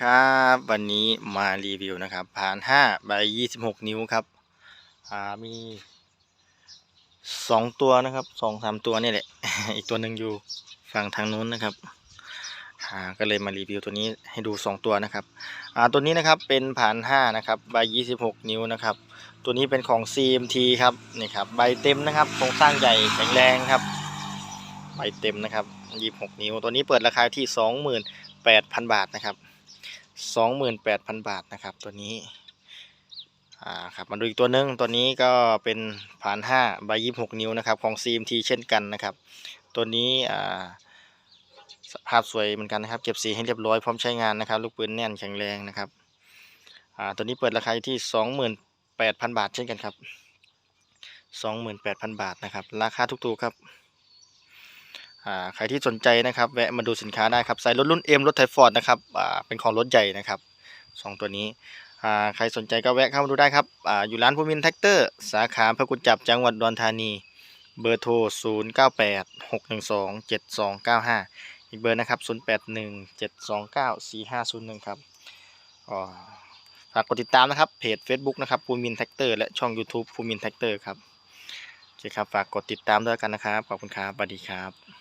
ครับวันนี้มารีวิวนะครับผ่านห้าใบยี่สิบหกนิ้วครับอ่ามีสองตัวนะครับสองสามตัวนี่แหละ อีกตัวหนึ่งอยู่ฝั่งทางนู้นนะครับอ่าก็เลยมารีวิวตัวนี้ให้ดูสองตัวนะครับอ่าตัวนี้นะครับเป็นผ่านห้านะครับใบยี่สิบหกนิ้วนะครับ ตัวนี้เป็นของ CMT ครับนี่ครับใบเต็มนะครับโครงสร้างใหญ่แข็งแรงครับใบเต็มนะครับยี่สิบหกนิ้ว ตัวนี้เปิดราคาที่สองหมื่นแปดพันบาทนะครับ สองหมื่นแปดพันบาทนะครับตัวนี้อ่าครับมาดูอีกตัวหนึงตัวนี้ก็เป็นผ่านห้าใบยี่หกนิ้วนะครับของ CMT เช่นกันนะครับ ตัวนี้อ่าภาพสวยเหมือนกันนะครับ เก็บสีให้เรียบร้อยพร้อมใช้งานนะครับ ลูกปืนแน่นแข็งแรงนะครับอ่าตัวนี้เปิดราคาอยู่ที่สองหมื่นแปดพันบาทเช่นกันครับสองหมื่นแปดพันบาทนะครับ ราคาทุกๆครับ อ่าใครที่สนใจนะครับแวะมาดูสินค้าได้ครับใส่รถรุ่น M รถไทฟอร์ดนะครับอ่าเป็นของรถใหญ่นะครับสองตัวนี้อ่าใครสนใจก็แวะเข้ามาดูได้ครับอ่าอยู่ร้านภูมินแท็กเตอร์ สาขาพระกุญจับจังหวัดดอุดรธานี เบอร์โทร 0 9 8 6 1 2 7 2 9 5 อีกเบอร์นะครับ 0 8 1 7 2 9 4 5 0 1 ครับอ่าฝากกดติดตามนะครับเพจ Facebook นะครับภูมินแท็กเตอร์และช่อง YouTube ภูมินแท็กเตอร์ครับโอเคครับฝากกดติดตามด้วยกันนะครับ ขอบคุณครับสวัสดีครับ